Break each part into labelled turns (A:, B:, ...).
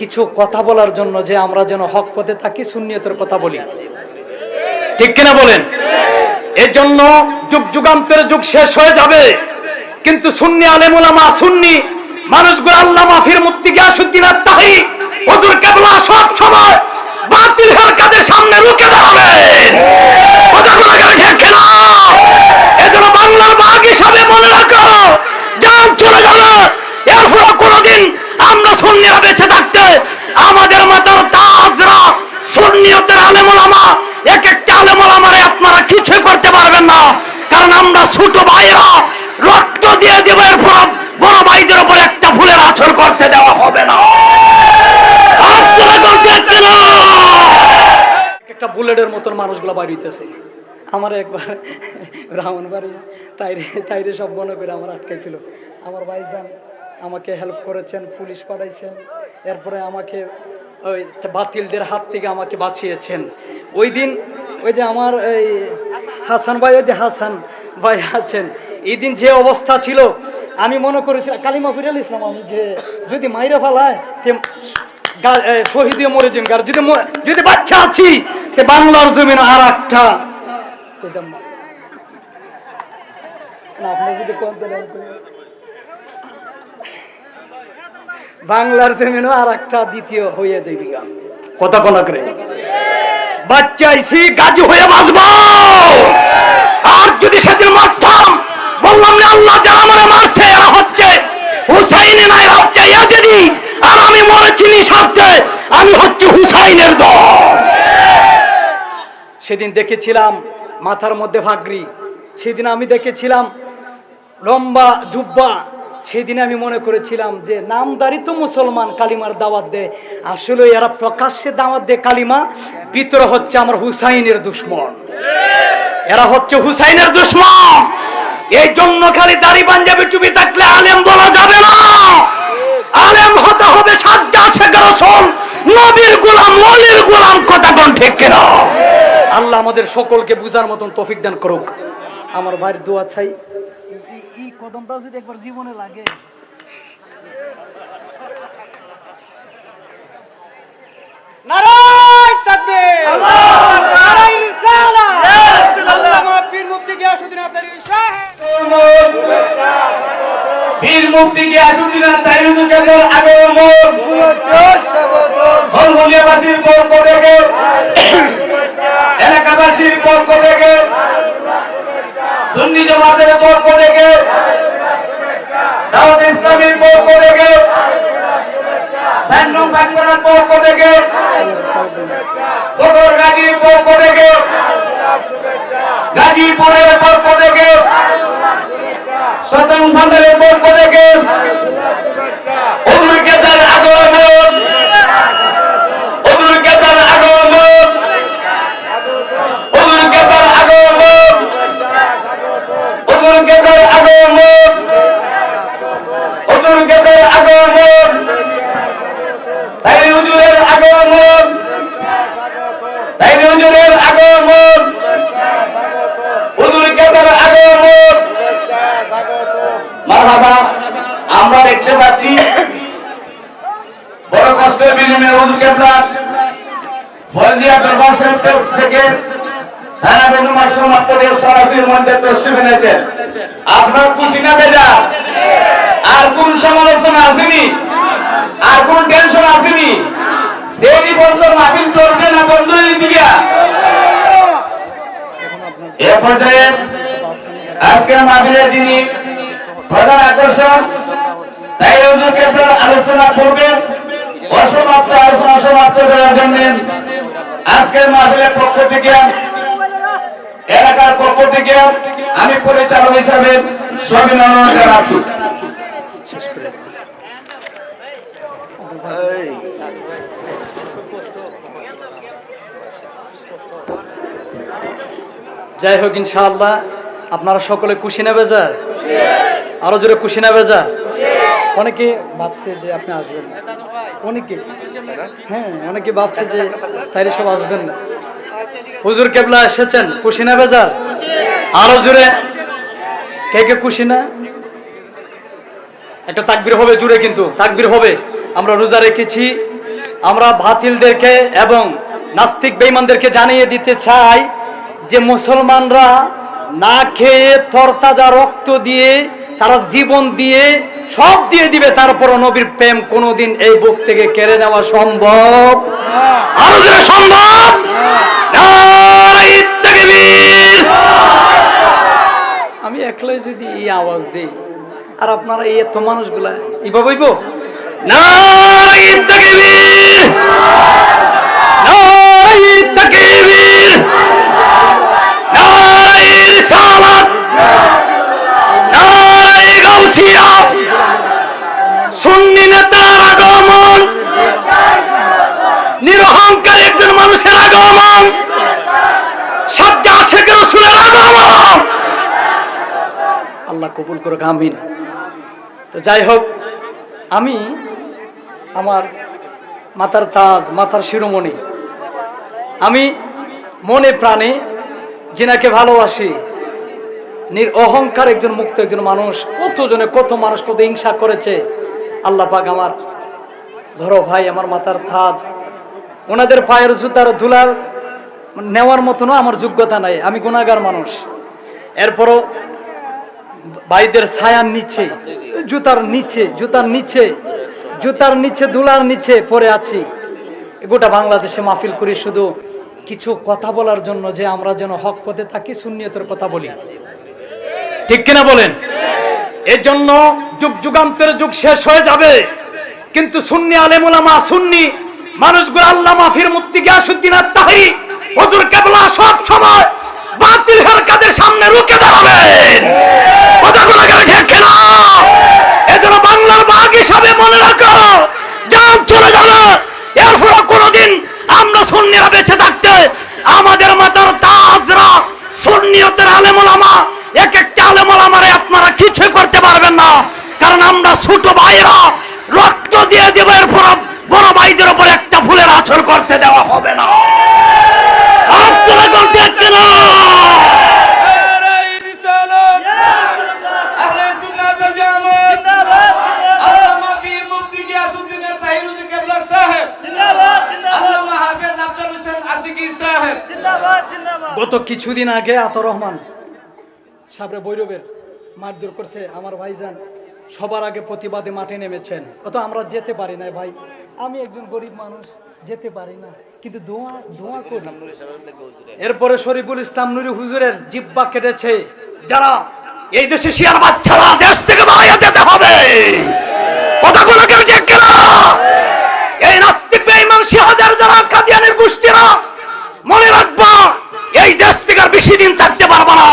A: কিছু কথা বলার জন্য যে আমরা যেন হক পথে থাকি, সুন্নিয়তের কথা বলি। ঠিক কিনা বলেন? এর জন্য যুগ যুগান্তরের যুগ শেষ হয়ে যাবে। কিন্তু সুন্নি আলেমুলামা সুন্নি মানুষগুলো আল্লাহ মাফির মুক্তি গিয়াসুদ্দিন তাহি, হুজুর কেবলা সব সময় বাতিল কাদের সামনে রুখে না এজন্য বাংলার বাঘ হিসাবে মনে রাখো যান চলে যাবে এরপর কোনোদিন আমরা সুন্নিরা বেঁচে থাকতে আমাদের মাতার তাজরা সুন্নিয়তের আলেমুলামা এক একটা আলেমুলামারে আপনারা কিছু করতে পারবেন না কারণ আমরা ছোট ভাইরা রক্ত দিয়ে দেব এরপর বড় ভাইদের উপর একটা ফুলের আছর করতে দেওয়া হবে না আপনারা করতে পারছেন না। একটা বুলেটের মতন মানুষগুলো বাড়িতেছে আমার একবার রাউন বাড়ি তাইরে তাইরে সব মনে করে আমার আটকাইছিল। আমার ভাইজান আমাকে হেল্প করেছেন, পুলিশ পাঠাইছেন, এরপরে আমাকে ওই বাতিলদের হাত থেকে আমাকে বাঁচিয়েছেন। ওই দিন ওই যে আমার এই হাসান ভাই, ওই যে হাসান ভাই আছেন, এই দিন যে অবস্থা ছিল, আমি মনে করেছিলাম, কালিমা ফিরাল ইসলাম আমি যে যদি মাইরে ফালায় শহীদ মরে যদি যদি বাচ্চা আছি বাংলার জমিন আর একটা। বাংলার জমিনও আর একটা দ্বিতীয় হয়ে যাইবি। কথা কোনা গাজী হয়ে বাঁচবো আর যদি সেদিন মারতাম, বললাম না, আল্লাহ যারা আমারে মারছে, এরা হচ্ছে হুসাইনে না এরা হচ্ছে ইয়াজিদি আর আমি মরেছি নিঃস্বার্থে, আমি হচ্ছে হুসাইনের দল সেদিন দেখেছিলাম মাথার মধ্যে ভাগরি সেদিন আমি দেখেছিলাম লম্বা জুব্বা। সেদিন আমি মনে করেছিলাম যে, নামদারি তো মুসলমান কালিমার দাওয়াত দেয়। আসলে এরা প্রকাশ্যে দাওয়াত দেয় কালিমা, ভিতরে হচ্ছে আমার হুসাইনের দুশ্মন। এরা হচ্ছে হুসাইনের দুশ্মন। এই জন্য খালি দাড়ি পাঞ্জাবি টুপি থাকলে আলেম বলা যাবে না। আলেম হতে হবে সাজ্জা শেখ রসুল, নবীর গোলাম মলির গোলাম, কথা কোন ঠিক কিনা? আল্লাহ আমাদের সকলকে বুঝার মতন তৌফিক দান করুক। আমার ভাইয়ের দোয়া চাই। এই কদমটাও যদি একবার জীবনে লাগে।
B: নারায় তাকবীর! নারায় রিসালাত আল্লামা পীর মুফতি গিয়াসউদ্দিন আতারি সাহেব
C: পক্ষ থেকে পক্ষ থেকে, সুন্নি জমাতের পক্ষ থেকে দাওয়াত ইসলামীর পক্ষ থেকে স্যান্ডুম ফাংশনের পক্ষ থেকে, বদর গাজীর পক্ষ থেকে, গাজীপুরের পক্ষ থেকে সতন ফান্ডের পক্ষ থেকে অগ্নিকেতার আগমন অগ্নিকেতার আগমন অগ্নিকেতার আগমন অগ্নিকেতার আগমন অগ্নিকেতার আগমন তাই হুজুরের আগমন তাই হুজুরের আগমন অগ্নিকেতার আগমন মারহাবা আমরা দেখতে পাচ্ছি বড় কষ্টের বিনিময়ে হুজুর কেবলা ফলজিয়া দরবার শরীফ থেকে আপনার না বেজার? আর কোন সমালোচনা আসেনি? আর কোন টেনশন আসেনি? সেই বন্ধ, মাহফিল চলবে না বন্ধ হয়ে দিবিয়া এ পর্যায়ে আজকের মাহফিলের যিনি প্রধান আকর্ষণ তাই হুজুরকে আপনারা আলোচনা করবেন, অসমাপ্ত আলোচনা সমাপ্ত করার জন্য আজকের মাহফিলের পক্ষ থেকে, এলাকার পক্ষ থেকে আমি পরিচালক হিসাবে সবিনন্দন জানাচ্ছি।
A: যাই হোক, ইনশাআল্লাহ, আপনারা সকলে খুশি নেবে যার আরও জোরে খুশি নেবে যার অনেকে ভাবছে যে আপনি আসবেন না। অনেকে। হ্যাঁ অনেকে ভাবছে যে তাইলে সব আসবেন না। হুজুর কেবলা এসেছেন, খুশি নেবে যার আরও জোরে। কে কে খুশি না? একটা তাকবির হবে জুড়ে কিন্তু, তাকবির হবে। আমরা রোজা রেখেছি। আমরা বাতিলদেরকে এবং নাস্তিক বেঈমানদেরকে জানিয়ে দিতে চাই যে মুসলমানরা না খেয়ে তরতাজা রক্ত দিয়ে তারা জীবন দিয়ে সব দিয়ে দিবে তারপরও নবীর প্রেম কোনোদিন এই বুক থেকে কেড়ে নেওয়া সম্ভব। আরও সম্ভব? আমি একলাই যদি এই আওয়াজ দিই, আর আপনারা এই এত মানুষগুলা এভাবে বইব নারায়ে আগমন। সাজ্জা রসুলের আগমন। আল্লাহ কবুল করে আমিন। তো যাই হোক, আমি আমার মাতার তাজ মাতার শিরোমণি, আমি মনে প্রাণে জিনাকে ভালোবাসি। নির অহংকার একজন মুক্ত একজন মানুষ, কতজনে কত মানুষ কত হিংসা করেছে। আল্লাহ পাক আমার ধরো ভাই, আমার মাতার তাজ ওনাদের পায়ের জুতার ধুলার নেওয়ার মতনও আমার যোগ্যতা নাই, আমি গুণাগার মানুষ। এরপরও ভাইদের ছায়ার নিচে, জুতার নিচে জুতার নিচে জুতার নিচে, ধুলার নিচে পড়ে আছি। গোটা বাংলাদেশে মাহফিল করি শুধু কিছু কথা বলার জন্য যে আমরা যেন হক পথে থাকি, সুন্নিয়তের কথা বলি। ঠিক কিনা বলেন? এর জন্য যুগ যুগান্তরের যুগ শেষ হয়ে যাবে। কিন্তু সুন্নি আলেমুলামা সুন্নি মানুষগুলো আল্লাহ মাফির মুক্তি, গিয়াসুদ্দিন আর তাহিরি, হজুর কেবলা সব সময় বাতিল কাদের সামনে রুখে দাঁড়াবেন কথাগুলো কেন ঠিক না এজন্য বাংলার বাঘ হিসাবে মনে রাখো, যাও, চলে যাবে। এরপর কোনোদিন আমরা সুন্নিরা বেঁচে থাকতে আমাদের মাতার তাজরা সুন্নিয়তের আলেমুলামা এক একটা আলেমুলামারে আপনারা কিছু করতে পারবেন না কারণ আমরা ছোট ভাইরা রক্ত দিয়ে দেব এরপর বড় ভাইদের উপর একটা ফুলের আছর করতে দেওয়া হবে না আপনারা বলতে একদিন গত কিছুদিন আগে আতর রহমান সাবরে বৈরবের মারধর করছে। আমার ভাইজান সবার আগে প্রতিবাদে মাঠে নেমেছেন। অত আমরা যেতে পারি না ভাই। আমি একজন গরিব মানুষ যেতে পারি না। কিন্তু দোয়া দোয়া করি। এরপরে শরীফুল ইসলাম নুরি হুজুরের জিব্বা কেটেছে। যারা এই দেশে শিয়ার বাচ্চারা দেশ থেকে বাইরে যেতে হবে কথাগুলো কেউ চেক কেনা এই নাস্তিক বেঈমান শিহাদের যারা কাদিয়ানের গোষ্ঠীরা মনে রাখবা এই দেশ থেকে আর বেশি দিন থাকতে পারবা না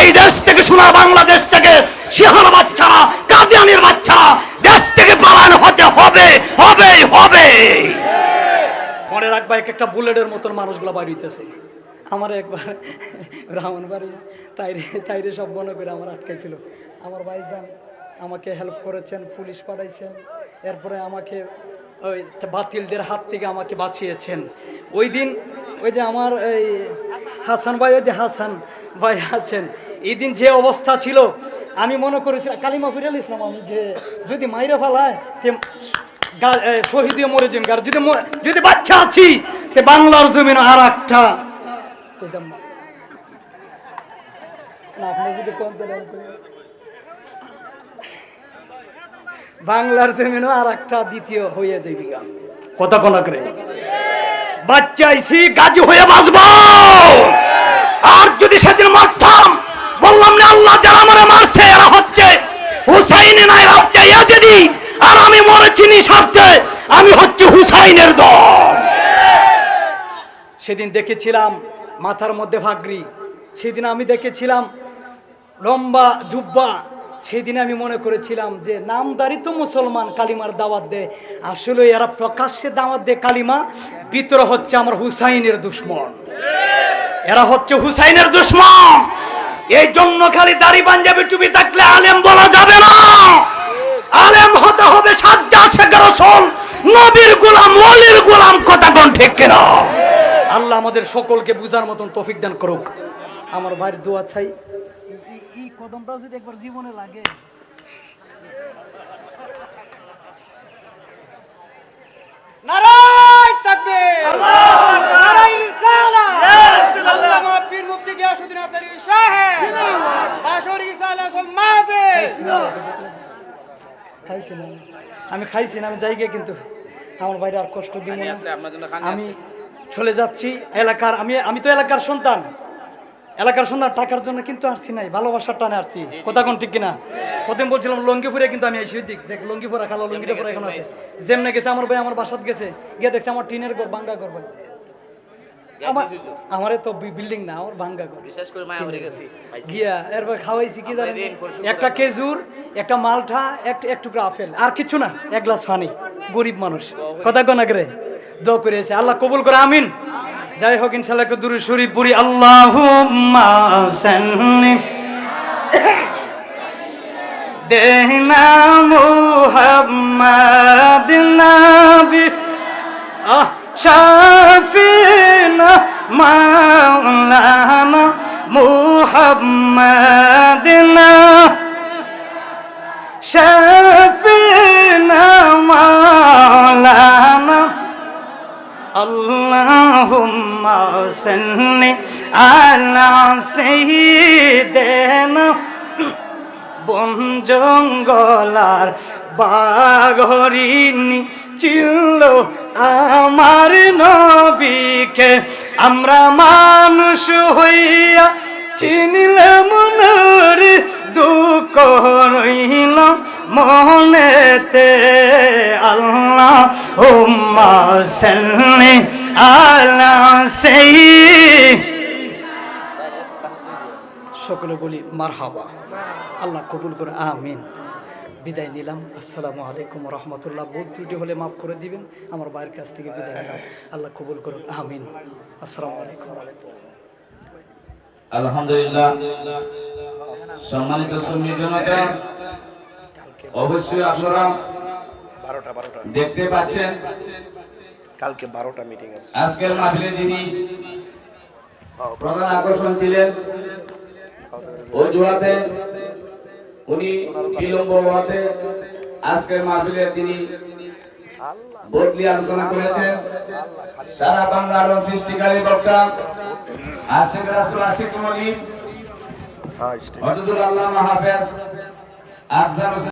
A: এই দেশ থেকে সোনার বাংলাদেশ থেকে শিহার বাচ্চারা কাদিয়ানের বাচ্চারা দেশ থেকে পালানো হতে হবে হবে হবে মনে রাখবা এক একটা বুলেটের মতন মানুষগুলো বাড়ি হইতেছে। আমার একবার রামন বাড়ি তাইরে তাইরে সব মনে করে আমার আটকাইছিল। আমার ভাইজান আমাকে হেল্প করেছেন, পুলিশ পাঠাইছেন। এরপরে আমাকে ওই বাতিলদের হাত থেকে আমাকে বাঁচিয়েছেন। ওই দিন ওই যে আমার এই হাসান ভাই, ওই যে হাসান ভাই আছেন, এই দিন যে অবস্থা ছিল, আমি মনে করেছিলাম, কালিমা ফিরাল ইসলাম আমি যে যদি মাইরে ফেলায় শহীদ মরে যান। আর যদি যদি বাচ্চা আছি, তে বাংলার জমিন আর একটা। বাংলার জমিনও আর একটা দ্বিতীয় হয়ে যাইবি গা। কথা কোন করে? বাচ্চা আইসি গাজী হয়ে বাঁচবো। আর যদি সেদিন মারতাম, বললাম না, আল্লাহ যারা আমারে মারছে, এরা হচ্ছে হুসাইনে না, এরা হচ্ছে ইয়াজিদি। আর আমি মরেছি নিঃস্বার্থে, আমি হচ্ছে হুসাইনের দল। সেদিন দেখেছিলাম মাথার মধ্যে ভাগরি সেদিন আমি দেখেছিলাম লম্বা জুব্বা, সেদিন আমি মনে করেছিলাম যে নামদারি তো মুসলমান কালিমার দাওয়াত দেয়। আসলে এরা প্রকাশ্যে দাওয়াত দেয় কালিমা, ভিতরে হচ্ছে আমার হুসাইনের দুশ্মন। এরা হচ্ছে হুসাইনের দুশ্মন। এই জন্য খালি দাড়ি পাঞ্জাবি টুপি থাকলে আলেম বলা যাবে না। আলেম হতে হবে সাধ্য আছে রসল। নবীর গোলাম ওলির গোলাম কথা কোন ঠিক কিনা? আল্লাহ আমাদের সকলকে বুঝার মতন তৌফিক দান করুক। আমার ভাইয়ের দোয়া চাই। এই কদমটা যদি একবার জীবনে লাগে।
B: নারায়
A: থাকবে নারায় রিসালা। আল্লামা পীর মুফতি গিয়াসউদ্দিন আতারি সাহেব বাসরি রিসালা সব মাহফিল খাইছি না। আমি খাইছি না আমি যাই গিয়ে কিন্তু। আমার বাইরে আর কষ্ট দিব না। আমি চলে যাচ্ছি এলাকার আমি আমি তো এলাকার সন্তান। এলাকার সন্তান টাকার জন্য কিন্তু আসছি নাই ভালোবাসার টানে আসছি। কথা কোন ঠিক কিনা? প্রথম বলছিলাম লঙ্গিপুরে কিন্তু আমি এসে দিক দেখ লঙ্গিপুরা খালো লঙ্গিটা পরে এখন আছে। যেমনে গেছে আমার ভাই আমার বাসাত গেছে। গিয়ে দেখছে আমার টিনের ঘর ভাঙ্গা ঘর ভাই। আমার তো বিল্ডিং না আমার ভাঙ্গা ঘর।
D: বিশেষ করে মায়া গেছি
A: গিয়া এরপর খাওয়াইছি কি জানেন? একটা খেজুর একটা মালটা একটা এক টুকরা আপেল। আর কিছু না এক গ্লাস পানি। গরিব মানুষ। কথা কোন করে দোয়া করে এসে আল্লাহ কবুল করে আমিন। যাই হোক ইনশাল্লাহ একটু দূরে শরীফ পুরি আল্লাহ দেহনা মুহাম্মদ নবী। আহ। শাফিনা মাওলানা মুহাম্মাদিনা শাফিনা মাওলানা اللهم صل على سيدنا বন জঙ্গলার বাঘরিনী চিনল আমার নবীকে। আমরা মানুষ হইয়া চিনলে মনের দুঃখ রইল মনেতে। আল্লাহ হুম্মা সাল্লি আলা সেই সকলে বলি মারহাবা। আল্লাহ কবুল করে, আমিন। বিদায় নিলাম। আসসালামু আলাইকুম রহমতুল্লাহ। ভুল ত্রুটি হলে মাফ করে দিবেন। আমার ভাইয়ের কাছ থেকে বিদায় নিলাম। আল্লাহ কবুল করুন আমিন। আসসালামু আলাইকুম
C: আলহামদুলিল্লাহ। সম্মানিত সুন্নি জনতা অবশ্যই আপনারা
E: বারোটা বারোটা।
C: দেখতে পাচ্ছেন।
E: কালকে বারোটা মিটিং আছে।
C: আজকের মাহফিলে যিনি প্রধান আকর্ষণ ছিলেন ওই জোড়াতে উনি বিলম্ব হওয়াতে আজকের মাহফিলে তিনি বদলি আলোচনা করেছেন। সারা বাংলার সৃষ্টিকারী বক্তা আশিক রাসুল, আশিক মলিক আল্লাহ মাহাফেজ আফজাল হোসেন